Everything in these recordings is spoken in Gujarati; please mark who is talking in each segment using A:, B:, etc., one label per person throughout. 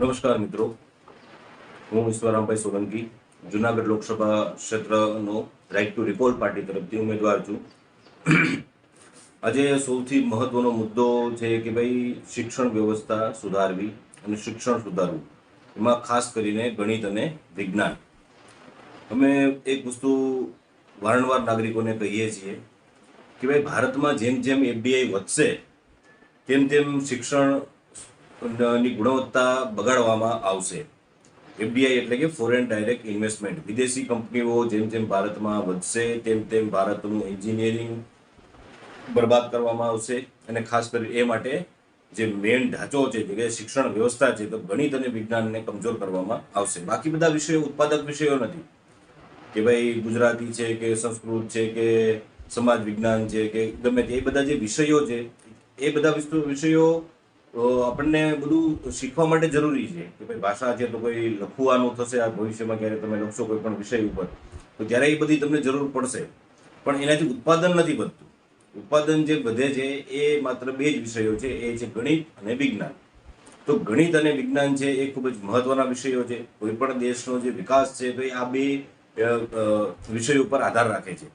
A: નમસ્કાર મિત્રો. હું ઈશ્વરામભાઈ સોલંકી, જુનાગઢ લોકસભા ક્ષેત્રનો રાઇટ ટુ રિકોલ પાર્ટી તરફથી ઉમેદવાર છું. આજે સૌથી મહત્વનો મુદ્દો છે કે ભાઈ શિક્ષણ વ્યવસ્થા સુધારવી અને શિક્ષણ સુધારવું. એમાં ખાસ કરીને ગણિત અને વિજ્ઞાન. અમે એક વસ્તુ વારંવાર નાગરિકોને કહીએ છીએ કે ભાઈ ભારતમાં જેમ જેમ એફડીઆઈ વધશે, તેમ તેમ શિક્ષણ ની ગુણવત્તા બગાડવામાં આવશે. એફડીઆઈ એટલે કે ફોરેન ડાયરેક્ટ ઇન્વેસ્ટમેન્ટ વિદેશી કંપનીઓ જેમ જેમ ભારતમાં વધશે, તેમ તેમ ભારતનું એન્જિનિયરિંગ બરબાદ કરવામાં આવશે. અને ખાસ કરી એ માટે જે મેઇન ઢાંચો છે, જે કે શિક્ષણ વ્યવસ્થા છે, તો ગણિત અને વિજ્ઞાનને કમજોર કરવામાં આવશે. બાકી બધા વિષયો, ઉત્પાદક વિષયો નથી. કે ભાઈ ગુજરાતી છે કે સંસ્કૃત છે કે સમાજ વિજ્ઞાન છે કે ગમે તે, એ બધા જે વિષયો છે, એ બધા વિષયો અ, આપણને બધું શીખવા માટે જરૂરી છે કે ભાઈ ભાષા છે તો કોઈ લખવાનું થશે આ ભવિષ્યમાં ક્યારે તમે લખશો કોઈ પણ વિષય ઉપર તો ત્યારે એ બધી તમને જરૂર પડશે. પણ એનાથી ઉત્પાદન નથી વધતું. ઉત્પાદન જે વધે છે એ માત્ર બે જ વિષયો છે એ છે ગણિત અને વિજ્ઞાન. તો ગણિત અને વિજ્ઞાન છે એ ખૂબ જ મહત્વના વિષયો છે. કોઈ પણ દેશનો જે વિકાસ છે તો એ આ બે વિષયો ઉપર આધાર રાખે છે.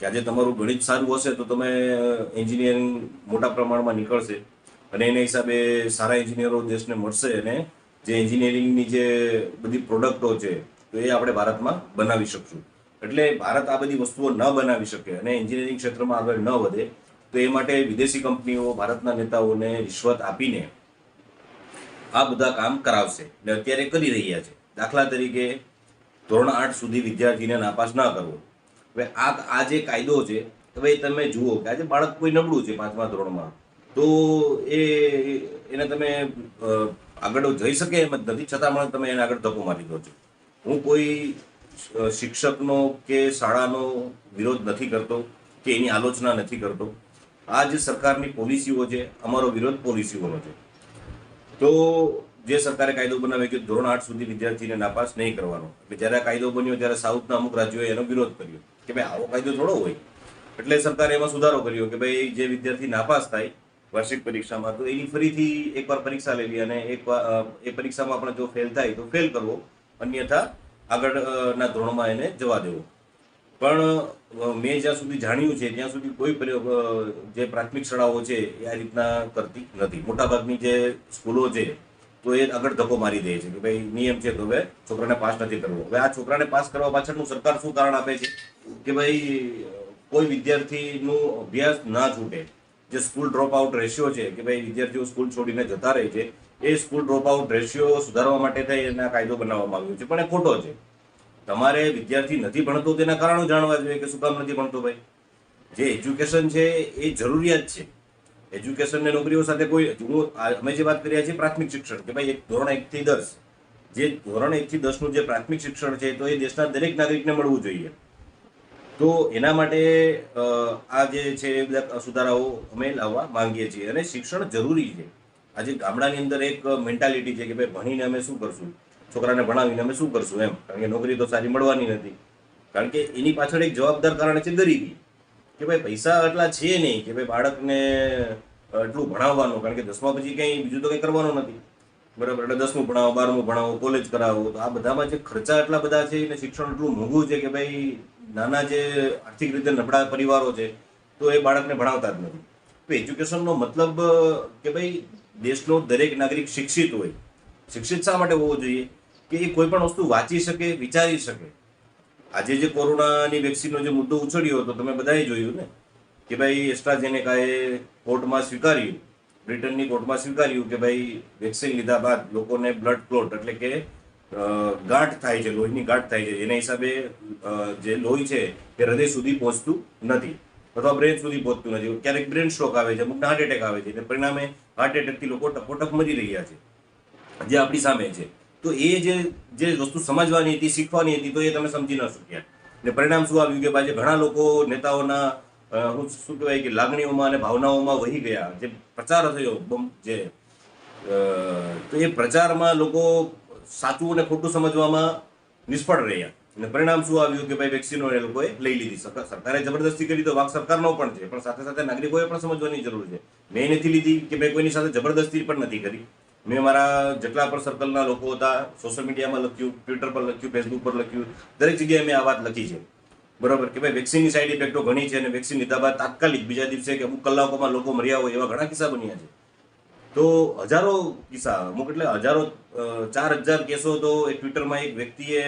A: કે આજે તમારું ગણિત સારું હશે તો તમે એન્જિનિયરિંગ મોટા પ્રમાણમાં નીકળશે. અને એના હિસાબે સારા એન્જિનિયરો દેશને મળશે અને જે એન્જિનિયરિંગની જે બધી પ્રોડક્ટો છે, તો એ આપણે ભારતમાં બનાવી શકશું. એટલે ભારત આ બધી વસ્તુઓ ન બનાવી શકે અને એન્જિનિયરિંગ ક્ષેત્રમાં આગળ ન વધે, તો એ માટે વિદેશી કંપનીઓ, ભારતના નેતાઓને રિશ્વત આપીને આ બધા કામ કરાવશે. ને અત્યારે કરી રહ્યા છે. દાખલા તરીકે ધોરણ આઠ સુધી વિદ્યાર્થીને નાપાસ ના કરવો. હવે આ આ જે કાયદો છે, હવે તમે જુઓ કે આજે બાળક કોઈ નબળું છે પાંચમા ધોરણમાં. તો એ, એને તમે આગળ જઈ શકે એમ જ નથી. છતાં પણ તમે એને આગળ ધક્કો મારી દો છો. હું કોઈ શિક્ષકનો કે શાળાનો વિરોધ નથી કરતો, કે એની આલોચના નથી કરતો. આ જે સરકારની પોલિસીઓ છે, અમારો વિરોધ પોલિસીઓનો છે. તો જે સરકારે કાયદો બનાવ્યો કે ધોરણ આઠ સુધી વિદ્યાર્થીને નાપાસ નહીં કરવાનો, એટલે જ્યારે આ કાયદો બન્યો ત્યારે સાઉથના અમુક રાજ્યોએ એનો વિરોધ કર્યો, કે ભાઈ આવો કાયદો થોડો હોય. એટલે સરકારે એમાં સુધારો કર્યો કે ભાઈ જે વિદ્યાર્થી નાપાસ થાય વાર્ષિક પરીક્ષામાં. તો એની ફરીથી એકવાર પરીક્ષા લેવી અને એક એ પરીક્ષામાં આપણે જો ફેલ થાય તો ફેલ કરવો. અન્યથા આગળના ધોરણમાં એને જવા દેવો. પણ મેં જ્યાં સુધી જાણ્યું છે, ત્યાં સુધી કોઈ જે પ્રાથમિક શાળાઓ છે એ આ રીતના કરતી નથી. મોટાભાગની જે સ્કૂલો છે તો એ આગળ ધક્કો મારી દે છે કે ભાઈ નિયમ છે તો હવે છોકરાને પાસ નથી કરવો. હવે આ છોકરાને પાસ કરવા પાછળનું સરકાર શું કારણ આપે છે? કે ભાઈ કોઈ વિદ્યાર્થીનું અભ્યાસ ના છૂટે. જે સ્કૂલ ડ્રોપ આઉટ રેશિયો છે કે ભાઈ વિદ્યાર્થીઓ સ્કૂલ છોડીને જતા રહે છે, એ સ્કૂલ ડ્રોપ આઉટ રેશિયો સુધારવા માટે થઈ એના કાયદો બનાવવામાં આવ્યો છે. પણ એ ખોટો છે. તમારે વિદ્યાર્થી નથી ભણતો તેના કારણો જાણવા જોઈએ કે શું કામ નથી ભણતો ભાઈ. જે એજ્યુકેશન છે એ જરૂરિયાત છે. એજ્યુકેશન ને નોકરીઓ સાથે કોઈ, હું અમે જે વાત કરી છીએ પ્રાથમિક શિક્ષણ, કે ભાઈ એક ધોરણ એક થી દસ, જે ધોરણ એક થી દસનું જે પ્રાથમિક શિક્ષણ છે તો એ દેશના દરેક નાગરિકને મળવું જોઈએ. તો એના માટે આ જે છે એ બધા સુધારાઓ અમે લાવવા માંગીએ છીએ અને શિક્ષણ જરૂરી છે. આજે ગામડાની અંદર એક મેન્ટાલિટી છે કે ભાઈ ભણીને અમે શું કરશું? છોકરાને ભણાવીને અમે શું કરશું એમ? કારણ કે નોકરી તો સારી મળવાની નથી. કારણ કે એની પાછળ એક જવાબદાર કારણ છે ગરીબી. કે ભાઈ પૈસા એટલા છે નહીં કે ભાઈ બાળકને એટલું ભણાવવાનું, કારણ કે દસમા પછી કંઈ બીજું તો કંઈ કરવાનું નથી. બરાબર? એટલે દસમું ભણાવો, બારમું ભણાવો કોલેજ કરાવો, તો આ બધામાં જે ખર્ચા એટલા બધા છે અને શિક્ષણ એટલું મોંઘું છે કે ભાઈ નાના જે આર્થિક રીતે નબળા પરિવારો છે, તો એ બાળકને ભણાવતા જ નથી. તો એજ્યુકેશનનો મતલબ કે ભાઈ દેશનો દરેક નાગરિક શિક્ષિત હોય. શિક્ષિત શા માટે હોવો જોઈએ? કે એ કોઈ પણ વસ્તુ વાંચી શકે, વિચારી શકે. આજે જે કોરોનાની વેક્સિનનો જે મુદ્દો ઉછળ્યો હતો, તમે બધાએ જોયું ને? કે ભાઈ એસ્ટ્રાઝેનેકાએ કોર્ટમાં સ્વીકાર્યું, બ્રિટનની કોર્ટમાં સ્વીકાર્યું કે ભાઈ વેક્સિન લીધા બાદ લોકોને બ્લડ ક્લોટ, એટલે કે ગાંઠ થાય છે, લોહીની ગાંઠ થાય છે. એના હિસાબે જે લોહી છે, એ હૃદય સુધી પહોંચતું નથી અથવા બ્રેન સુધી પહોંચતું નથી. ક્યારેક બ્રેન સ્ટ્રોક આવે છે, અમુક હાર્ટ એટેક આવે છે. અને પરિણામે હાર્ટ એટેકથી લોકો ટપોટપ મરી રહ્યા છે, જે આપણી સામે છે. તો એ જે જે વસ્તુ સમજવાની હતી, શીખવાની હતી, તો એ તમે સમજી ન શક્યા. ને પરિણામ શું આવ્યું કે આજે ઘણા લોકો નેતાઓના હું શું કહેવાય કે લાગણીઓમાં અને ભાવનાઓમાં વહી ગયા. જે પ્રચાર થયો જે તો એ પ્રચારમાં લોકો સાચું અને ખોટું સમજવામાં નિષ્ફળ રહ્યા. અને પરિણામ શું આવ્યું કે ભાઈ વેક્સિનો એ લોકોએ લઈ લીધી. સરકાર- જબરદસ્તી કરી તો વાક સરકારનો પણ છે, પણ સાથે સાથે નાગરિકોએ પણ સમજવાની જરૂર છે. મેં નથી લીધી કે ભાઈ કોઈની સાથે જબરદસ્તી પણ નથી કરી. મેં મારા જેટલા પણ સર્કલના લોકો હતા સોશિયલ મીડિયામાં લખ્યું ટ્વિટર પર લખ્યું ફેસબુક પર લખ્યું, દરેક જગ્યાએ મેં આ વાત લખી છે. બરાબર કે ભાઈ વેક્સિનની સાઈડ ઇફેક્ટો ઘણી છે અને વેક્સિન લીધા બાદ તાત્કાલિક બીજા દિવસે કે અમુક કલાકોમાં લોકો મર્યા હોય એવા ઘણા કિસ્સા બન્યા છે. તો હજારો કિસ્સા, અમુક એટલે હજારો ચાર હજાર કેસો તો એ ટ્વિટરમાં એક વ્યક્તિએ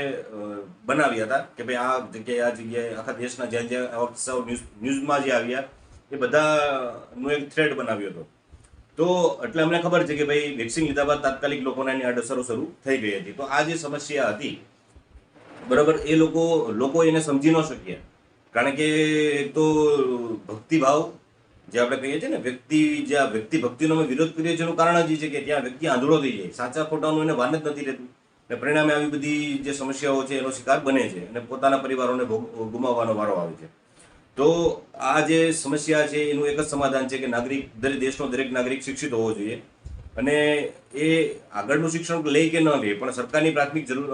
A: બનાવ્યા હતા કે ભાઈ આ જગ્યાએ આ જગ્યાએ, આખા દેશના જ્યાં જ્યાં આવા ન્યૂઝમાં જે આવ્યા, એ બધાનો એક થ્રેડ બનાવ્યો હતો. તો એટલે અમને ખબર છે કે ભાઈ વેક્સિન લીધા બાદ તાત્કાલિક લોકોને એની આડઅસરો શરૂ થઈ ગઈ હતી. તો આ જે સમસ્યા હતી, બરાબર, એ લોકો લોકો એને સમજી ન શક્યા. કારણ કે એક તો ભક્તિભાવ જે આપણે કહીએ છીએ ને, વ્યક્તિ જે વ્યક્તિ ભક્તિનો અમે વિરોધ કરીએ છીએ એનું કારણ જ છે કે ત્યાં વ્યક્તિ આંધળો થઈ જાય. સાચા ખોટાનું એને ભાન જ નથી રહેતું. અને પરિણામે આવી બધી જે સમસ્યાઓ છે એનો શિકાર બને છે અને પોતાના પરિવારોને ગુમાવવાનો વારો આવે છે. તો આ જે સમસ્યા છે એનું એક જ સમાધાન છે કે નાગરિક, દરેક દેશનો દરેક નાગરિક શિક્ષિત હોવો જોઈએ. અને એ આગળનું શિક્ષણ લે કે ન લે, પણ સરકારની પ્રાથમિક જરૂર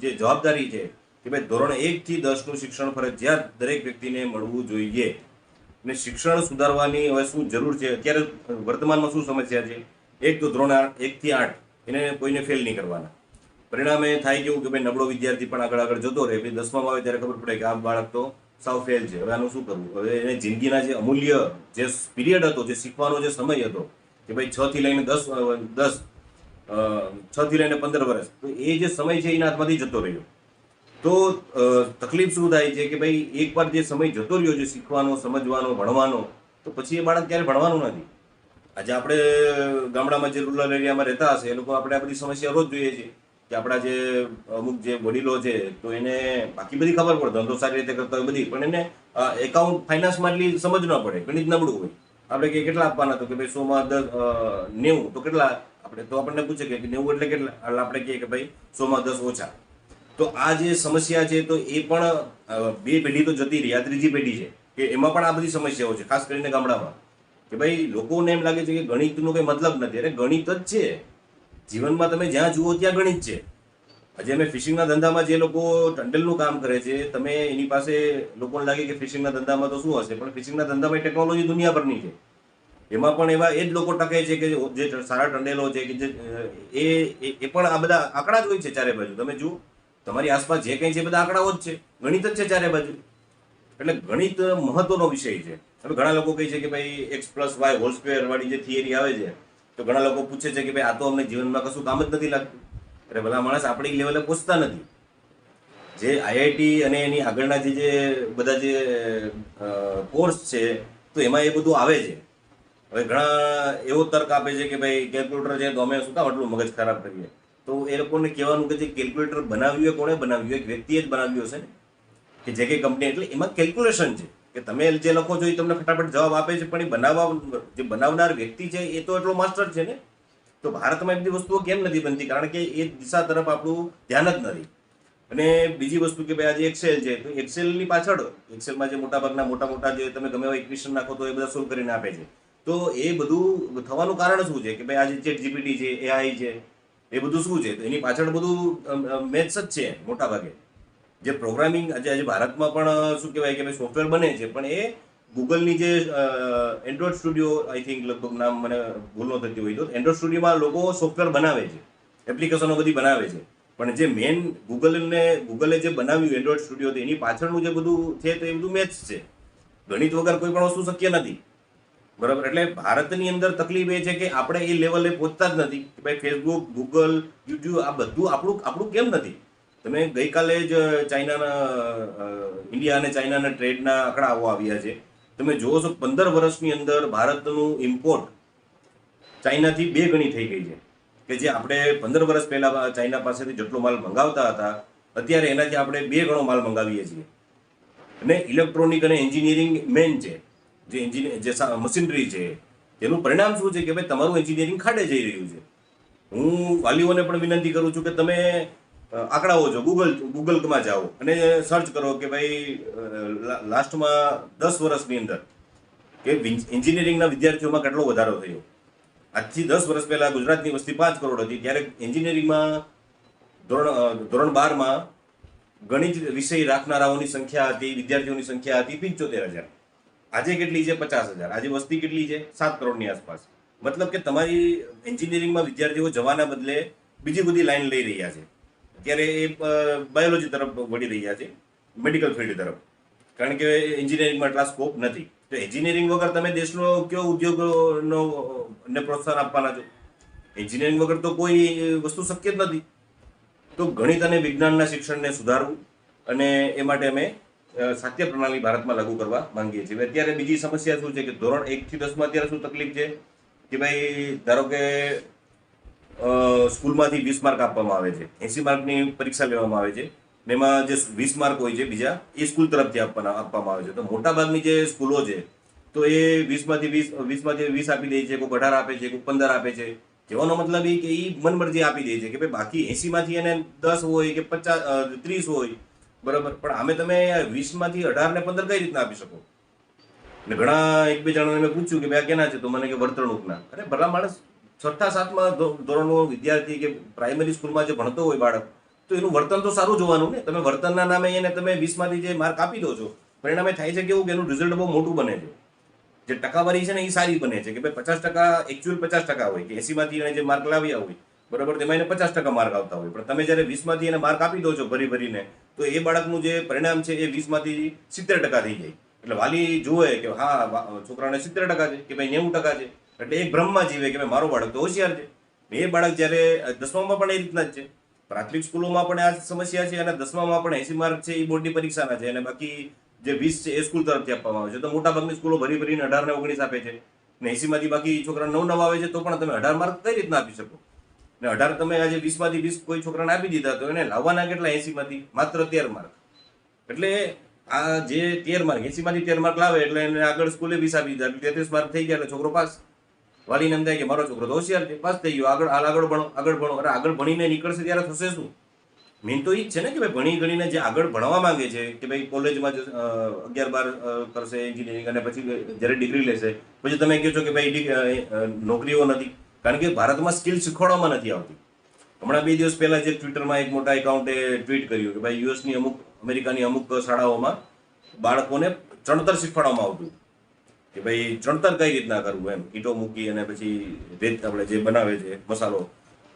A: જે જવાબદારી છે કે ભાઈ ધોરણ એકથી દસનું શિક્ષણ ફરજિયાત દરેક વ્યક્તિને મળવું જોઈએ. અને શિક્ષણ સુધારવાની હવે શું જરૂર છે? અત્યારે વર્તમાનમાં શું સમસ્યા છે? એક તો ધોરણ આઠ એક થી આઠ, એને કોઈને ફેલ નહીં કરવાના. પરિણામે થાય કેવું કે ભાઈ નબળો વિદ્યાર્થી પણ આગળ આગળ જતો રહે, પછી દસમામાં આવે ત્યારે ખબર પડે કે આ બાળક તો સાવ ફેલ છે. હવે આનું શું કરવું? હવે એને જિંદગીના જે અમૂલ્ય જે પિરિયડ હતો, જે શીખવાનો જે સમય હતો, કે ભાઈ છ થી લઈને દસ દસ છ થી લઈને પંદર વર્ષ તો એ જે સમય છે એના હાથમાંથી જતો રહ્યો. તો તકલીફ શું થાય છે કે ભાઈ એકવાર જે સમય જતો રહ્યો છે શીખવાનો, સમજવાનો, ભણવાનો, તો પછી એ બાળક ક્યારે ભણવાનું નથી? આજે આપણે ગામડામાં જે રૂરલ એરિયામાં રહેતા હશે, એ લોકો આપણે આ બધી સમસ્યા રોજ જોઈએ છીએ કે આપણા જે અમુક જે વડીલો છે, તો એને બાકી બધી ખબર પડે. ધંધો સારી રીતે કરતા હોય બધી, પણ એને એકાઉન્ટ ફાઇનાન્સમાં એટલી સમજ ન પડે, ગણિત નબળું હોય. આપણે કે કેટલા આપવાના તો કે ભાઈ સોમાં દસ નેવું, તો કેટલા? આપણે તો આપણને પૂછે કે નેવું એટલે કેટલા? એટલે આપણે કહીએ કે ભાઈ સોમાં દસ ઓછા. તો આ જે સમસ્યા છે, તો એ પણ બે પેઢી તો જતી રહી. આ ત્રીજી પેઢી છે, કે એમાં પણ આ બધી સમસ્યાઓ છે, ખાસ કરીને ગામડામાં. કે ભાઈ, લોકોને એમ લાગે છે કે ગણિતનો કોઈ મતલબ નથી. અરે, ગણિત જ છે. જીવનમાં તમે જ્યાં જુઓ, ત્યાં ગણિત છે. આજે અમે ફિશિંગના ધંધામાં જે લોકો ટંડલનું કામ કરે છે, તમે એની પાસે, લોકોને લાગે કે ફિશિંગના ધંધામાં તો શું હશે? પણ ફિશિંગના ધંધામાં ટેકનોલોજી દુનિયાભરની છે. એમાં પણ એવા એ જ લોકો ટકે છે કે જે સારા ટંડેલો છે, કે જે એ પણ આ બધા આંકડા જ હોય છે ચારે બાજુ. તમે જુઓ. તમારી આસપાસ જે કંઈ છે બધા આંકડાઓ જ છે. ગણિત જ છે ચારે બાજુ. એટલે ગણિત મહત્વનો વિષય છે. હવે ઘણા લોકો કહે છે કે ભાઈ X plus Y whole square વાળી જે થિયરી આવે છે, તો ઘણા લોકો પૂછે છે કે ભાઈ આ તો અમને જીવનમાં કશું કામ જ નથી લાગતું. એટલે ભલા માણસ આપણી લેવલે પહોંચતા નથી. જે આઈઆઈટી અને એની આગળના જે જે બધા જે કોર્સ છે, તો એમાં એ બધું આવે છે. હવે ઘણા એવો તર્ક આપે છે કે ભાઈ કેલ્ક્યુલેટર છે તો અમે શું કામ આટલું મગજ ખરાબ કરીએ? તો એ લોકોને કહેવાનું કે જે કેલ્ક્યુલેટર બનાવ્યું એ કોણે બનાવ્યું એક વ્યક્તિએ જ બનાવ્યું હશે ને? કે જે કંઈ કંપની એટલે એમાં કેલ્ક્યુલેશન છે. કે તમે જે લખો છો એ તમને ફટાફટ જવાબ આપે છે, પણ એ બનાવવા, જે બનાવનાર વ્યક્તિ છે એ તો એટલો માસ્ટર છે ને? તો ભારતમાં એ બધી વસ્તુઓ કેમ નથી બનતી? કારણ કે એ દિશા તરફ આપણું ધ્યાન જ નથી. અને બીજી વસ્તુ કે ભાઈ આજે એક્સેલ છે, તો એક્સેલની પાછળ એક્સેલમાં જે મોટાભાગના મોટા મોટા જે તમે ગમે એવા ઇક્વેશન નાખો તો એ બધા સોલ્વ કરીને આપે છે. તો એ બધું થવાનું કારણ શું છે? કે ભાઈ આજે ચેટ જીપીટી છે એઆઈ છે એ બધું શું છે? તો એની પાછળ બધું મેથ્સ જ છે મોટા ભાગે જે પ્રોગ્રામિંગ, આજે આજે ભારતમાં પણ શું કહેવાય કે ભાઈ સોફ્ટવેર બને છે, પણ એ ગૂગલની જે એન્ડ્રોઇડ સ્ટુડિયો આઈ થિંક લગભગ નામ મને ભૂલ ન થતી હોય તો એન્ડ્રોઇડ સ્ટુડિયોમાં લોકો સોફ્ટવેર બનાવે છે. એપ્લિકેશનો બધી બનાવે છે. પણ જે મેન ગૂગલને ગૂગલે જે બનાવ્યું એન્ડ્રોઇડ સ્ટુડિયો એની પાછળનું જે બધું છે, તો એ બધું મેથ્સ છે. ગણિત વગર કોઈ પણ વસ્તુ શક્ય નથી. બરાબર? એટલે ભારતની અંદર તકલીફ એ છે કે આપણે એ લેવલે પહોંચતા જ નથી કે ભાઈ ફેસબુક ગૂગલ યુટ્યુબ આ બધું આપણું આપણું કેમ નથી? તમે ગઈકાલે જ ચાઇનાના ઇન્ડિયા અને ચાઇનાના ટ્રેડના આંકડાઓ આવ્યા છે. તમે જોવો છો પંદર વર્ષની અંદર ભારતનું ઇમ્પોર્ટ ચાઇનાથી બે ગણી થઈ ગઈ છે. કે જે આપણે પંદર વર્ષ પહેલા ચાઇના પાસેથી જેટલો માલ મંગાવતા હતા, અત્યારે એનાથી આપણે બે ગણો માલ મંગાવીએ છીએ. અને ઇલેક્ટ્રોનિક અને એન્જિનિયરિંગ મેન છે. જે એન્જિનિયર જે મશીનરી છે તેનું પરિણામ શું છે કે ભાઈ તમારું એન્જિનિયરિંગ ખાડે જઈ રહ્યું છે? હું વાલીઓને પણ વિનંતી કરું છું કે તમે આંકડાઓ જો ગૂગલ ગૂગલમાં જાઓ અને સર્ચ કરો કે ભાઈ લાસ્ટમાં દસ વર્ષની અંદર કે એન્જિનિયરિંગના વિદ્યાર્થીઓમાં કેટલો વધારો થયો? આજથી દસ વર્ષ પહેલાં ગુજરાતની વસ્તી પાંચ કરોડ હતી, ત્યારે એન્જિનિયરિંગમાં ધોરણ ધોરણ બારમાં ગણિત વિષય રાખનારાઓની સંખ્યા હતી, વિદ્યાર્થીઓની સંખ્યા હતી પંચોતેર હજાર. આજે કેટલી છે? પચાસ હજાર. આજે વસ્તી કેટલી છે? સાત કરોડની આસપાસ. મતલબ કે તમારી એન્જિનિયરિંગમાં વિદ્યાર્થીઓ જવાના બદલે બીજી બધી લાઈન લઈ રહ્યા છે. અત્યારે એ બાયોલોજી તરફ વળી રહ્યા છે મેડિકલ ફિલ્ડ તરફ. કારણ કે એન્જિનિયરિંગમાં એટલા સ્કોપ નથી. તો એન્જિનિયરિંગ વગર તમે દેશનો કયો ઉદ્યોગનો, ને પ્રોત્સાહન આપવાના છો? એન્જિનિયરિંગ વગર તો કોઈ વસ્તુ શક્ય જ નથી. તો ગણિત અને વિજ્ઞાનના શિક્ષણને સુધારવું અને એ માટે અમે સાત્ય પ્રણાલી ભારતમાં લાગુ કરવા માંગીએ છીએ. અત્યારે બીજી સમસ્યા શું છે કે ધોરણ એકથી દસમાં અત્યારે શું તકલીફ છે? કે ભાઈ, ધારો કે સ્કૂલમાંથી વીસ માર્ક આપવામાં આવે છે. એસી માર્કની પરીક્ષા લેવામાં આવે છે. એમાં જે વીસ માર્ક હોય છે બીજા, એ સ્કૂલ તરફથી આપવાના, આપવામાં આવે છે. તો મોટાભાગની જે સ્કૂલો છે, તો એ વીસમાંથી વીસ વીસમાંથી વીસ આપી દે છે કોઈ અઢાર આપે છે કોઈ પંદર આપે છે. કહેવાનો મતલબ એ કે એ મનમરજી આપી દે છે કે ભાઈ બાકી એસીમાંથી એને દસ હોય કે પચાસ ત્રીસ હોય બરાબર. પણ આમે તમે વીસમાંથી અઢાર ને પંદર કઈ રીતના આપી શકો? ને ઘણા એક બે જણાને મેં પૂછ્યું કે ભાઈ કેના છે? તો મને કે વર્તણૂકના. અરે ભલા માણસ છઠ્ઠા, સાતમા ધોરણનો વિદ્યાર્થી કે પ્રાઇમરી સ્કૂલમાં જે ભણતો હોય બાળક, તો એનું વર્તન તો સારું જોવાનું ને? તમે વર્તનના નામે એને તમે વીસમાંથી જે માર્ક આપી દો છો પરિણામે થાય છે કેવું કે એનું રિઝલ્ટ બહુ મોટું બને છે. જે ટકાવારી છે ને એ સારી બને છે કે ભાઈ પચાસ ટકા એકચ્યુઅલ પચાસ ટકા હોય કે એસીમાંથી એને જે માર્ક લાવ્યા હોય બરાબર? તેમાં એને પચાસ ટકા માર્ક આવતા હોય. પણ તમે જ્યારે વીસમાંથી એને માર્ક આપી દો છો ભરી ભરીને, તો એ બાળકનું જે પરિણામ છે એ વીસમાંથી સિત્તેર ટકા થઈ જાય. એટલે વાલી જુએ કે હા છોકરાને સિત્તેર ટકા છે કે ભાઈ નેવું ટકા છે. એટલે એક ભ્રમમાં જીવે કે ભાઈ મારો બાળક તો હોશિયાર છે. એ બાળક જ્યારે દસમામાં પણ એ રીતના જ છે. પ્રાથમિક સ્કૂલોમાં પણ આ સમસ્યા છે અને દસમામાં પણ એસી માર્ક છે એ બોર્ડની પરીક્ષાના છે. અને બાકી જે વીસ છે એ સ્કૂલ તરફથી આપવામાં આવે છે. તો મોટાભાગની સ્કૂલો ભરી ભરીને અઢાર ને ઓગણીસ આપે છે. ને એસીમાંથી બાકી છોકરા નવ નવ આવે છે, તો પણ તમે અઢાર માર્ક કઈ રીતના આપી શકો? ને અઢાર તમે આજે વીસમાંથી વીસ કોઈ છોકરાને આપી દીધા તો એને લાવવાના કેટલા એસીમાંથી? માત્ર તેર માર્ક. એટલે આ જે તેર માર્ક, એસીમાંથી તેર માર્ક લાવે એટલે એને આગળ સ્કૂલે વીસ આપી દીધા. એટલે તેત્રીસ માર્ક થઈ ગયા એટલે છોકરો પાસ. વાલીને એમ થાય કે મારો છોકરો તો હોશિયાર છે, પાસ થઈ ગયો. આગળ હાલ આગળ ભણો આગળ ભણો. અરે આગળ ભણીને નીકળશે ત્યારે થશે શું? મેન તો એ જ છે ને કે ભાઈ ભણી ગણીને જે આગળ ભણવા માંગે છે, કે ભાઈ કોલેજમાં જ અગિયાર બાર કરશે એન્જિનિયરિંગ અને પછી જ્યારે ડિગ્રી લેશે, પછી તમે કહો છો કે ભાઈ નોકરીઓ નથી. કારણ કે ભારતમાં સ્કિલ શીખવાડવામાં નથી આવતી. હમણાં બે દિવસ પહેલા જે ટ્વિટરમાં એક મોટા એકાઉન્ટે ટ્વીટ કર્યું કે ભાઈ યુએસની અમુક, અમેરિકાની અમુક શાળાઓમાં બાળકોને ચણતર શીખવાડવામાં આવતું. કે ભાઈ ચણતર કઈ રીતના કરવું એમ? કીટો મૂકી અને પછી રેત આપણે જે બનાવે છે, મસાલો,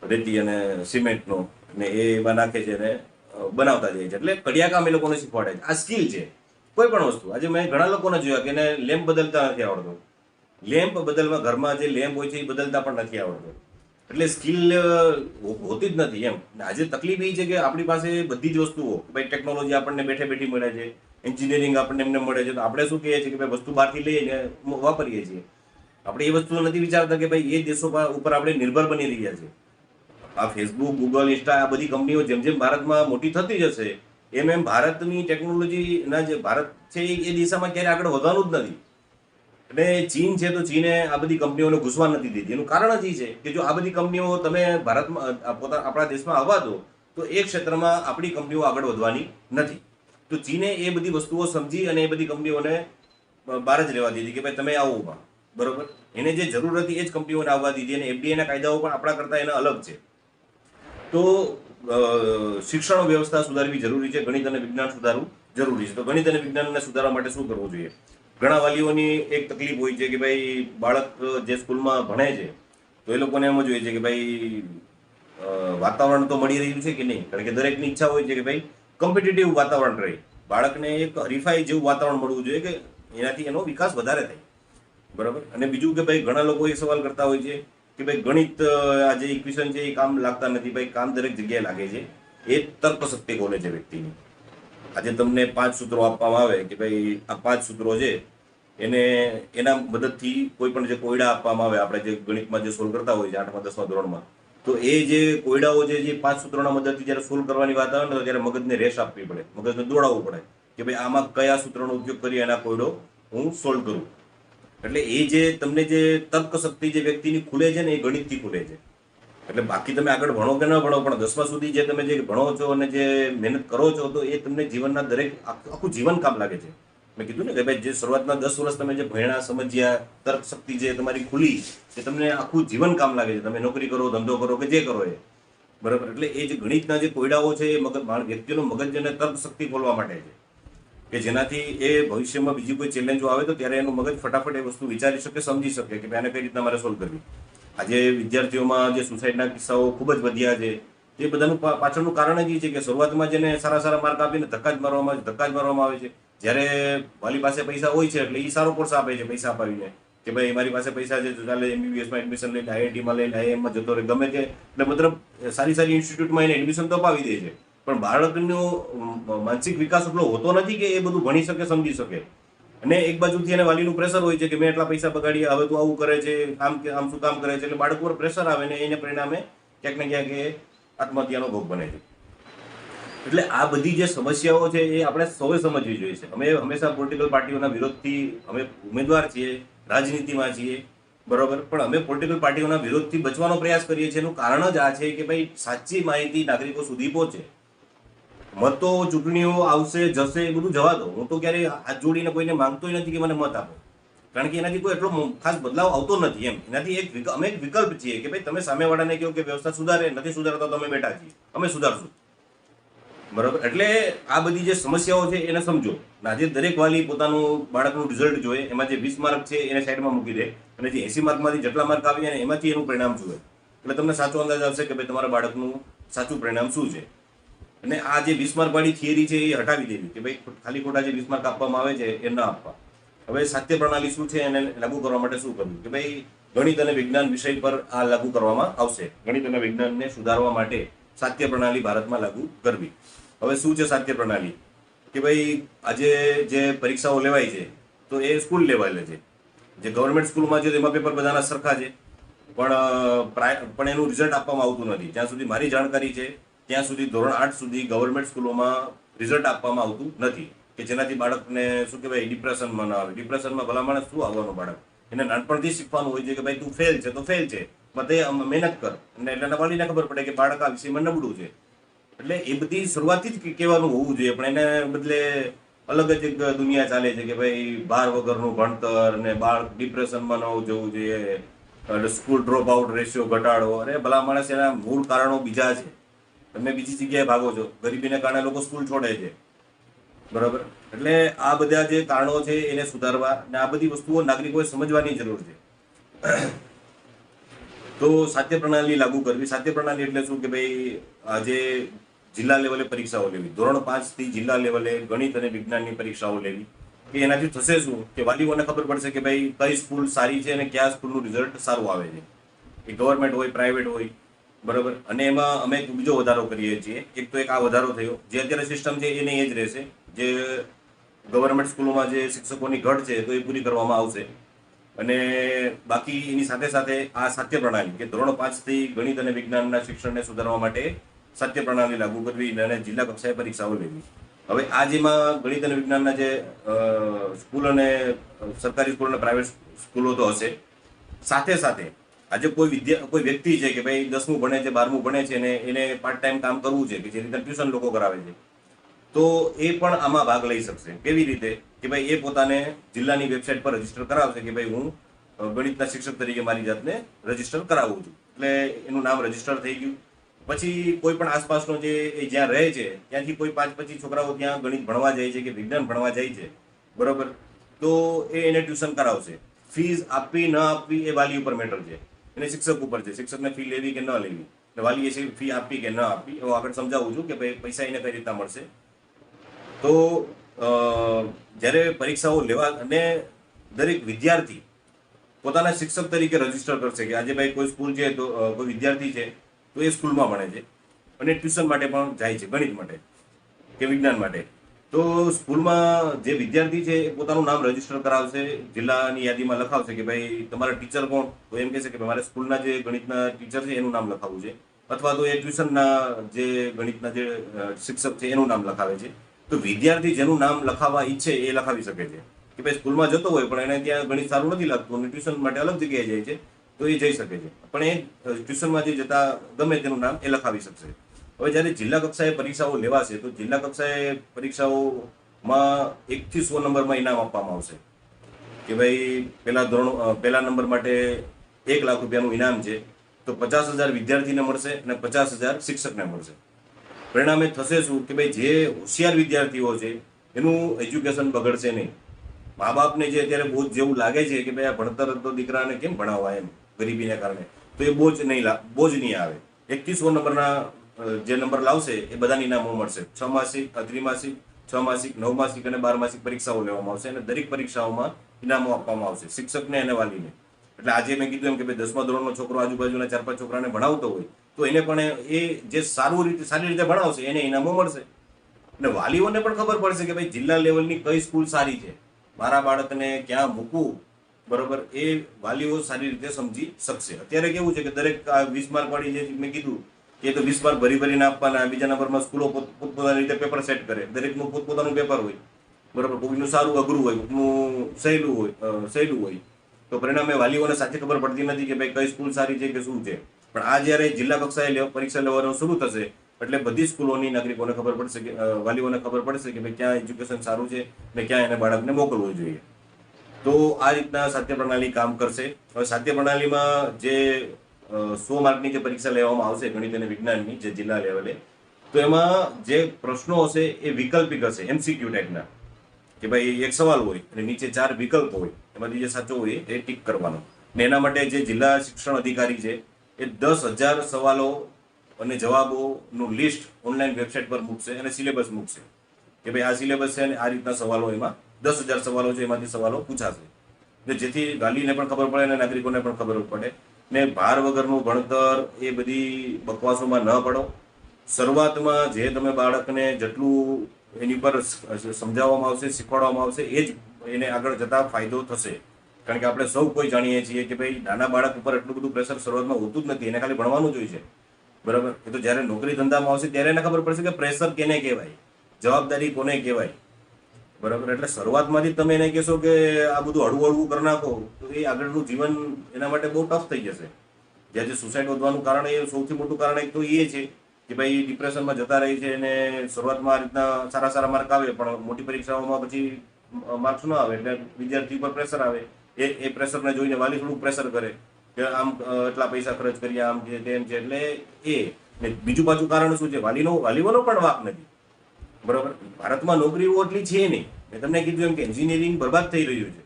A: રેતી અને સિમેન્ટનો, ને એ એમાં નાખે છે અને બનાવતા જાય છે. એટલે કડિયાકામ એ લોકોને શીખવાડે છે. આ સ્કિલ છે. કોઈ પણ વસ્તુ. આજે મેં ઘણા લોકોને જોયા કે એને લેમ્પ બદલતા નથી આવડતો. લેમ્પ બદલવા ઘરમાં જે લેમ્પ હોય છે એ બદલતા પણ નથી આવડતો. એટલે સ્કિલ હોતી જ નથી એમ. આજે તકલીફ એ છે કે આપણી પાસે બધી જ વસ્તુઓ ભાઈ ટેકનોલોજી આપણને બેઠે બેઠી મળે છે, એન્જિનિયરિંગ આપણને એમને મળે છે, તો આપણે શું કહીએ છીએ કે ભાઈ વસ્તુ બહારથી લઈને વાપરીએ છીએ. આપણે એ વસ્તુ નથી વિચારતા કે ભાઈ એ દેશો ઉપર આપણે નિર્ભર બની રહ્યા છે આ ફેસબુક ગૂગલ ઇન્સ્ટા આ બધી કંપનીઓ જેમ જેમ ભારતમાં મોટી થતી જશે, એમ એમ ભારતની ટેકનોલોજીના જે ભારત છે એ દિશામાં ક્યારે આગળ વધવાનું જ નથી. એટલે ચીન છે તો ચીને આ બધી કંપનીઓને ઘૂસવા નથી દીધી. એનું કારણ જ એ છે કે જો આ બધી કંપનીઓ તમે ભારતમાં પોતા, આપણા દેશમાં આવવા દો, તો એ ક્ષેત્રમાં આપણી કંપનીઓ આગળ વધવાની નથી. તો ચીને એ બધી વસ્તુઓ સમજી અને એ બધી કંપનીઓને બહાર જ રહેવા દીધી કે ભાઈ તમે આવો બરોબર? એને જે જરૂર હતી એ જ કંપનીઓને આવવા દીધી અને એફડીએના કાયદાઓ પણ આપણા કરતાં એના અલગ છે. તો શિક્ષણ વ્યવસ્થા સુધારવી જરૂરી છે, ગણિત અને વિજ્ઞાન સુધારવું જરૂરી છે. તો ગણિત અને વિજ્ઞાનને સુધારવા માટે શું કરવું જોઈએ? ઘણા વાલીઓની એક તકલીફ હોય છે કે ભાઈ બાળક જે સ્કૂલમાં ભણે છે, તો એ લોકોને એમ જ હોય છે કે ભાઈ વાતાવરણ તો મળી રહ્યું છે કે નહીં? કારણ કે દરેકની ઈચ્છા હોય છે કે ભાઈ કોમ્પિટિટિવ વાતાવરણ રહે. બાળકને એક હરીફાઈ જેવું વાતાવરણ મળવું જોઈએ કે એનાથી એનો વિકાસ વધારે થાય. બરાબર? અને બીજું કે ભાઈ ઘણા લોકો એ સવાલ કરતા હોય છે કે ભાઈ ગણિત આ જે ઇક્વેશન છે એ કામ લાગતા નથી, ભાઈ કામ દરેક જગ્યાએ લાગે છે. એ તર્કશક્તિ કોને છે વ્યક્તિની? આજે તમને પાંચ સૂત્રો આપવામાં આવે કે ભાઈ આ પાંચ સૂત્રો છે એને, એના મદદથી કોઈ પણ જે કોયડા આપવામાં આવે, આપણે જે ગણિતમાં જે સોલ્વ કરતા હોય છે, આઠમા, દસમા, ધોરણમાં, તો એ જે કોયડાઓ જે પાંચ સૂત્રોના મદદથી જ્યારે સોલ્વ કરવાની વાત આવે ને, તો ત્યારે મગજને રેસ આપવી પડે. મગજને દોડાવવું પડે કે ભાઈ આમાં કયા સૂત્રનો ઉપયોગ કરી એના કોયડો હું સોલ્વ કરું. એટલે એ જે તમને જે તર્ક શક્તિ જે વ્યક્તિની ખુલે છે ને, એ ગણિતથી ખુલે છે. એટલે બાકી તમે આગળ ભણો કે ન ભણો, પણ દસમા સુધી જે તમે જે ભણો છો અને જે મહેનત કરો છો, તો એ તમને જીવનના દરેક આખું જીવન કામ લાગે છે. મેં કીધું ને કે ભાઈ જે શરૂઆતના દસ વર્ષ તમે જે ભણ્યા, સમજ્યા, તર્ક શક્તિ જે તમારી ખુલી, એ તમને આખું જીવન કામ લાગે છે. તમે નોકરી કરો, ધંધો કરો કે જે કરો એ. બરાબર? એટલે એ જે ગણિતના જે કોયડાઓ છે, એ મગજ વ્યક્તિનો મગજ અને તર્ક શક્તિ ખોલવા માટે છે. કે જેનાથી એ ભવિષ્યમાં બીજી કોઈ ચેલેન્જો આવે તો ત્યારે એનું મગજ ફટાફટ એ વસ્તુ વિચારી શકે, સમજી શકે કે આને કઈ રીતના મારે સોલ્વ કરવી. આજે વિદ્યાર્થીઓમાં જે સુસાઇડના કિસ્સાઓ ખૂબ જ વધ્યા છે. તે બધાનું પાછળનું કારણ જ એ છે કે શરૂઆતમાં જેને સારા સારા માર્ક આપીને ધક્કા જ મારવામાં આવે છે, ધક્કા જ મારવામાં આવે છે. જ્યારે વાલી પાસે પૈસા હોય છે એટલે એ સારો કોર્સ આપે છે પૈસા અપાવીને. કે ભાઈ મારી પાસે પૈસા છે તો ચાલે એમબીબીએસમાં એડમિશન લઈને આઈઆઈટીમાં લઈને આઈએમમાં જતો રહે. ગમે તે, એટલે મતલબ સારી સારી ઇન્સ્ટિટ્યૂટમાં એને એડમિશન તો અપાવી દે છે. પણ બાળકનો માનસિક વિકાસ એટલો હોતો નથી કે એ બધું ભણી શકે, સમજી શકે. અને એક બાજુથી એને વાલીનું પ્રેશર હોય છે કે મેં એટલા પૈસા બગાડ્યા હવે તું આવું કરે છે, આમ કે, આમ શું કામ કરે છે, એટલે બાળક પર પ્રેશર આવે ને એને પરિણામે ક્યાંક ને ક્યાંક એ આત્મહત્યાનો ભોગ બને છે. એટલે આ બધી જે સમસ્યાઓ છે એ આપણે સૌએ સમજવી જોઈએ છે. અમે હંમેશા પોલિટિકલ પાર્ટીઓના વિરોધથી અમે ઉમેદવાર છીએ, રાજનીતિમાં છીએ, બરોબર? પણ અમે પોલિટિકલ પાર્ટીઓના વિરોધથી બચવાનો પ્રયાસ કરીએ છીએ. એનું કારણ જ આ છે કે ભાઈ સાચી માહિતી નાગરિકો સુધી પહોંચે. મતો, ચૂંટણીઓ આવશે, જશે, એ બધું જવા દો. હું તો ક્યારેય હાથ જોડીને કોઈને માંગતોય નથી કે મને મત આપો. કારણ કે એનાથી કોઈ એટલો ખાસ બદલાવ આવતો નથી એમ. એનાથી એક અમે એક વિકલ્પ છીએ કે ભાઈ તમે સામેવાળાને કહો કે વ્યવસ્થા સુધારે, નથી સુધારતા તો અમે બેઠા છીએ. અમે સુધારશું. બરાબર? એટલે આ બધી જે સમસ્યાઓ છે એને સમજો. આજે દરેક વાલી પોતાનું બાળકનું રિઝલ્ટ જોઈએ એમાં જે વીસ માર્ક છે એને સાઈડમાં મૂકી દે. અને જે એસી માર્કમાંથી જેટલા માર્ક આવ્યા ને એમાંથી એનું પરિણામ જુએ એટલે તમને સાચો અંદાજ આવશે કે ભાઈ તમારા બાળકનું સાચું પરિણામ શું છે? અને આ જે વીસ માર્કવાળી થિયરી છે એ હટાવી દેવી કે ભાઈ ખાલી ખોટા જે વીસ માર્ક આપવામાં આવે છે એ ન આપવા. હવે સાત્ય પ્રણાલી શું છે એને લાગુ કરવા માટે શું કરવું? કે ભાઈ ગણિત અને વિજ્ઞાન વિષય પર આ લાગુ કરવામાં આવશે. ગણિત અને વિજ્ઞાનને સુધારવા માટે સાત્ય પ્રણાલી ભારતમાં લાગુ કરવી. હવે શું છે સાત્ય પ્રણાલી? કે ભાઈ આજે જે પરીક્ષાઓ લેવાય છે, તો એ સ્કૂલ લેવલે છે. જે ગવર્મેન્ટ સ્કૂલમાં છે તેમાં પેપર બધાના સરખા છે. પણ પણ એનું રિઝલ્ટ આપવામાં આવતું નથી. જ્યાં સુધી મારી જાણકારી છે, ત્યાં સુધી ધોરણ આઠ સુધી ગવર્મેન્ટ સ્કૂલોમાં રિઝલ્ટ આપવામાં આવતું નથી. કે જેનાથી બાળકને શું કહેવાય ડિપ્રેશનમાં ના આવે. ડિપ્રેશનમાં ભલા માણસ શું આવવાનું બાળક? એને નાનપણથી શીખવાનું હોય છે કે ભાઈ તું ફેલ છે, તો ફેલ છે. બધે મહેનત કર. અને એટલે વાલીને ખબર પડે કે બાળક આ વિષયમાં નબળું છે. એટલે એ બધી શરૂઆતથી જ કહેવાનું હોવું જોઈએ. પણ એને બદલે અલગ જ એક દુનિયા ચાલે છે કે ભાઈ બાર વગરનું ભણતર ને બાળક ડિપ્રેશનમાં ન જવું જોઈએ. સ્કૂલ ડ્રોપ આઉટ રેશિયો ઘટાડો. અરે ભલા માણસ એના મૂળ કારણો બીજા છે. તમે બીજી જગ્યાએ ભાગો છો. ગરીબીને કારણે લોકો સ્કૂલ છોડે છે. બરાબર? એટલે આ બધા જે કારણો છે એને સુધારવા અને આ બધી વસ્તુઓ નાગરિકોએ સમજવાની જરૂર છે. તો સાત્ય પ્રણાલી લાગુ કરવી. સાત્ય પ્રણાલી એટલે શું કે ભાઈ આજે જિલ્લા લેવલે પરીક્ષાઓ લેવી. ધોરણ પાંચથી જિલ્લા લેવલે ગણિત અને વિજ્ઞાનની પરીક્ષાઓ લેવી. કે એનાથી થશે શું? કે વાલીઓને ખબર પડશે કે ભાઈ, કઈ સ્કૂલ સારી છે અને કયા સ્કૂલનું રિઝલ્ટ સારું આવે છે. એ ગવર્મેન્ટ હોય પ્રાઇવેટ હોય, બરાબર? અને એમાં અમે બીજો વધારો કરીએ છીએ. એક તો એક આ વધારો થયો. જે અત્યારે સિસ્ટમ છે એને એ જ રહેશે. જે ગવર્મેન્ટ સ્કૂલોમાં જે શિક્ષકોની ઘટ છે, તો એ પૂરી કરવામાં આવશે. અને બાકી એની સાથે સાથે આ સાત્ય પ્રણાલી કે ધોરણ પાંચથી ગણિત અને વિજ્ઞાનના શિક્ષણને સુધારવા માટે સાત્ય પ્રણાલી લાગુ કરવી અને જિલ્લા કક્ષાએ પરીક્ષાઓ લેવી. હવે આ જેમાં ગણિત અને વિજ્ઞાનના જે સ્કૂલ અને સરકારી સ્કૂલ અને પ્રાઇવેટ સ્કૂલો તો હશે. સાથે સાથે આજે કોઈ વિદ્યા, કોઈ વ્યક્તિ છે કે ભાઈ દસમું ભણે છે, બારમું ભણે છે અને એને પાર્ટ ટાઈમ કામ કરવું છે કે જે રીતે ટ્યુશન લોકો કરાવે છે, તો એ પણ આમાં ભાગ લઈ શકશે. કેવી રીતે? કે ભાઈ એ પોતાને જિલ્લાની વેબસાઇટ પર રજિસ્ટર કરાવશે કે ભાઈ હું ગણિતના શિક્ષક તરીકે મારી જાતને રજિસ્ટર કરાવું છું. એટલે એનું નામ રજિસ્ટર થઈ ગયું. પછી કોઈ પણ આસપાસનો જે એ જ્યાં રહે છે, ત્યાંથી કોઈ પાંચ પચીસ છોકરાઓ ત્યાં ગણિત ભણવા જાય છે કે વિજ્ઞાન ભણવા જાય છે, બરોબર? તો એ એને ટ્યુશન કરાવશે. ફીસ આપવી, ન આપવી એ વાલી ઉપર મેટર છે. એને શિક્ષક ઉપર છે. શિક્ષકને ફી લેવી કે ન લેવી? એટલે વાલીએ ફી આપવી કે ન આપવી હું આગળ સમજાવું છું કે ભાઈ પૈસા એને કઈ રીતના મળશે? તો જ્યારે પરીક્ષાઓ લેવા અને દરેક વિદ્યાર્થી પોતાના શિક્ષક તરીકે રજિસ્ટર કરશે કે આજે ભાઈ કોઈ સ્કૂલ છે તો કોઈ વિદ્યાર્થી છે તો એ સ્કૂલમાં ભણે છે. અને ટ્યુશન માટે પણ જાય છે, ગણિત માટે કે વિજ્ઞાન માટે. તો સ્કૂલમાં જે વિદ્યાર્થી છે એ પોતાનું નામ રજિસ્ટર કરાવશે, જિલ્લાની યાદીમાં લખાવશે કે ભાઈ તમારા ટીચર કોણ? તો એમ કહેશે કે મારે સ્કૂલના જે ગણિતના ટીચર છે એનું નામ લખાવવું છે. અથવા તો એ ટ્યુશનના જે ગણિતના જે શિક્ષક છે એનું નામ લખાવે છે. તો વિદ્યાર્થી જેનું નામ લખાવવા ઈચ્છે એ લખાવી શકે છે. કે ભાઈ સ્કૂલમાં જતો હોય પણ એને ત્યાં ગણિત સારું નથી લાગતું અને ટ્યુશન માટે અલગ જગ્યાએ જાય છે. તો એ જઈ શકે છે. પણ એ ટ્યુશનમાં જે જતા ગમે તેનું નામ એ લખાવી શકશે. હવે જ્યારે જિલ્લા કક્ષાએ પરીક્ષાઓ લેવાશે, તો જિલ્લા કક્ષાએ પરીક્ષાઓમાં એકથી સો નંબરમાં ઇનામ આપવામાં આવશે. કે ભાઈ, પેલા ધોરણ પહેલા નંબર માટે એક લાખ રૂપિયાનું ઇનામ છે, તો પચાસ હજાર વિદ્યાર્થીને મળશે અને પચાસ હજાર શિક્ષકને મળશે. પરિણામે થશે શું? કે ભાઈ, જે હોશિયાર વિદ્યાર્થીઓ છે, એનું એજ્યુકેશન બગડશે નહીં. મા બાપને જે અત્યારે બોજ જેવું લાગે છે કે ભાઈ, આ ભણતર તો દીકરાને કેમ ભણાવવા એમ? ગરીબીને કારણે. તો એ બોજ નહીં બોજ નહીં આવે. એકથી સો નંબરના જે નંબર લાવશે, એ બધાની ઇનામો મળશે. છ માસિક ત્રિમાસિક છ માસિક, નવ માસિક અને બાર માસિક પરીક્ષાઓ લેવામાં આવશે અને દરેક પરીક્ષાઓમાં ઇનામો આપવામાં આવશે, શિક્ષકને અને વાલીને. એટલે આજે મેં કીધું એમ કે ભાઈ દસમા ધોરણનો છોકરો આજુબાજુના ચાર પાંચ છોકરાને ભણાવતો હોય, તો એને પણ એ જે સારું રીતે, સારી રીતે ભણાવશે, એને ઇનામો મળશે. અને વાલીઓને પણ ખબર પડશે કે ભાઈ જિલ્લા લેવલની કઈ સ્કૂલ સારી છે. મારા બાળકને ક્યાં મૂકવું? બરોબર, એ વાલીઓ સારી રીતે સમજી શકશે. અત્યારે કેવું છે કે દરેક આ વીસ માર્ક વાળી જે મેં કીધું, એ તો વીસ માર્ક ભરી ભરીને આપવાના, બીજા નંબરમાં સ્કૂલો પોત- પોતપોતાની રીતે પેપર સેટ કરે. દરેકનું પોતપોતાનું પેપર હોય. બરોબર કોઈનું સારું અઘરું હોય કોઈનું સહેલું હોય સહેલું હોય. તો પરિણામે વાલીઓને સાચી ખબર પડતી નથી કે ભાઈ કઈ સ્કૂલ સારી છે કે શું છે. પણ આ જ્યારે જિલ્લા કક્ષાએ પરીક્ષા લેવાનું શરૂ થશે, એટલે બધી સ્કૂલોની નાગરિકોને ખબર પડશે કે વાલીઓને ખબર પડશે કે ભાઈ ક્યાં એજ્યુકેશન સારું છે ને ક્યાં એને બાળકને મોકલવું જોઈએ. તો આ રીતના સાત્ય પ્રણાલી કામ કરશે. હવે સાત્ય પ્રણાલીમાં જે સો માર્કની જે પરીક્ષા લેવામાં આવશે, ગણિત અને વિજ્ઞાનની જે જિલ્લા લેવલે, તો એમાં જે પ્રશ્નો હશે એ વૈકલ્પિક હશે એમસીક્યુ ટાઈપના. કે ભાઈ એક સવાલ હોય અને નીચે ચાર વિકલ્પ હોય, એમાંથી જે સાચો હોય એ ટીક કરવાનો. ને એના માટે જે જિલ્લા શિક્ષણ અધિકારી છે, એ દસ હજાર સવાલો અને જવાબોનું લિસ્ટ ઓનલાઈન વેબસાઇટ પર મૂકશે અને સિલેબસ મૂકશે. કે ભાઈ આ સિલેબસ છે અને આ રીતના સવાલો એમાં દસ હજાર સવાલો છે, એમાંથી સવાલો પૂછાશે. જેથી વાલીને પણ ખબર પડે અને નાગરિકોને પણ ખબર પડે. ને ભાર વગરનું ભણતર એ બધી બકવાસોમાં ન પડો. શરૂઆતમાં જે તમે બાળકને જેટલું એની પર સમજાવવામાં આવશે, શીખવાડવામાં આવશે, એ જ એને આગળ જતા ફાયદો થશે. કારણ કે આપણે સૌ કોઈ જાણીએ છીએ કે ભાઈ નાના બાળક ઉપર એટલું બધું પ્રેશર શરૂઆતમાં હોતું જ નથી, એને ખાલી ભણવાનું જ હોય છે. બરાબર? એ તો જ્યારે નોકરી ધંધામાં આવશે ત્યારે એને ખબર પડશે કે પ્રેશર કેને કહેવાય? જવાબદારી કોને કહેવાય? બરાબર? એટલે શરૂઆતમાંથી તમે એને કહેશો કે આ બધું હળવું હળવું કરી નાખો, તો એ આગળનું જીવન એના માટે બહુ ટફ થઈ જશે. જે સુસાઇડ વધવાનું કારણ એ સૌથી મોટું કારણ એક તો એ છે કે ભાઈ ડિપ્રેશનમાં જતા રહે છે અને શરૂઆતમાં આ રીતના સારા સારા માર્ક આવે, પણ મોટી પરીક્ષાઓમાં પછી માર્ક્સ ન આવે, એટલે વિદ્યાર્થી પર પ્રેશર આવે. એ એ પ્રેશરને જોઈને વાલી થોડું પ્રેશર કરે કે આમ એટલા પૈસા ખર્ચ કરીએ, આમ છે તેમ છે, એટલે એ બીજું પાછું કારણ શું છે? વાલીનો, વાલીઓનો પણ વાક નથી. બરોબર? ભારતમાં નોકરીઓ એટલી છે નહીં. મેં તમને કીધું એમ કે એન્જિનિયરિંગ બરબાદ થઈ રહ્યું છે.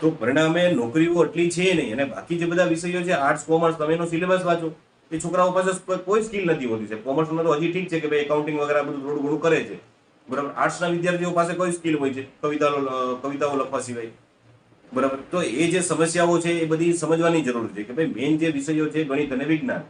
A: તો પરિણામે નોકરીઓ એટલી છે નહીં. અને બાકી જે બધા વિષયો છે આર્ટ્સ કોમર્સ તમે એનો સિલેબસ વાંચો, એ છોકરાઓ પાસે કોઈ સ્કિલ નથી હોતી છે. કોમર્સમાં તો હજી ઠીક છે કે ભાઈ એકાઉન્ટિંગ વગેરે બધું થોડું ઘણું કરે છે. બરાબર? આર્ટ્સના વિદ્યાર્થીઓ પાસે કોઈ સ્કિલ હોય છે, કવિતાઓ કવિતાઓ લખવા સિવાય. બરાબર? તો એ જે સમસ્યાઓ છે, એ બધી સમજવાની જરૂર છે કે ભાઈ મેઇન જે વિષયો છે, ગણિત અને વિજ્ઞાન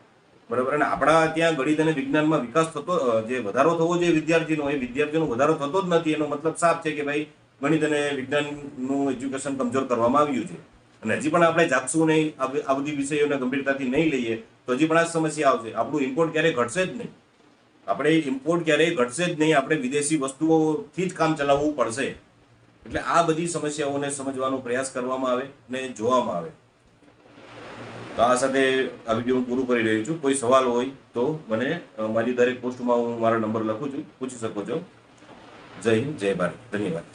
A: બરાબર? અને આપણા ત્યાં ગણિત અને વિજ્ઞાનમાં વિકાસ થતો જે વધારો થવો જોઈએ વિદ્યાર્થીનો, એ વિદ્યાર્થીનો વધારો થતો જ નથી. એનો મતલબ સાફ છે કે ભાઈ, ગણિત અને વિજ્ઞાનનું એજ્યુકેશન કમજોર કરવામાં આવ્યું છે. અને હજી પણ આપણે જાગશું નહીં, આ બધી વિષયોને ગંભીરતાથી નહીં લઈએ, તો હજી પણ આ સમસ્યા આવશે. આપણું ઇમ્પોર્ટ ક્યારેય ઘટશે જ નહીં. આપણે ઇમ્પોર્ટ ક્યારેય ઘટશે જ નહીં. આપણે વિદેશી વસ્તુઓથી જ કામ ચલાવવું પડશે. એટલે આ બધી સમસ્યાઓને સમજવાનો પ્રયાસ કરવામાં આવે ને જોવામાં આવે. તો આ સાથે આ વીડિયો હું પૂરું કરી રહ્યો છું. કોઈ સવાલ હોય તો મને મારી દરેક પોસ્ટમાં હું મારો નંબર લખું છું. પૂછી શકો છો. જય હિન્દ, જય ભારત. ધન્યવાદ.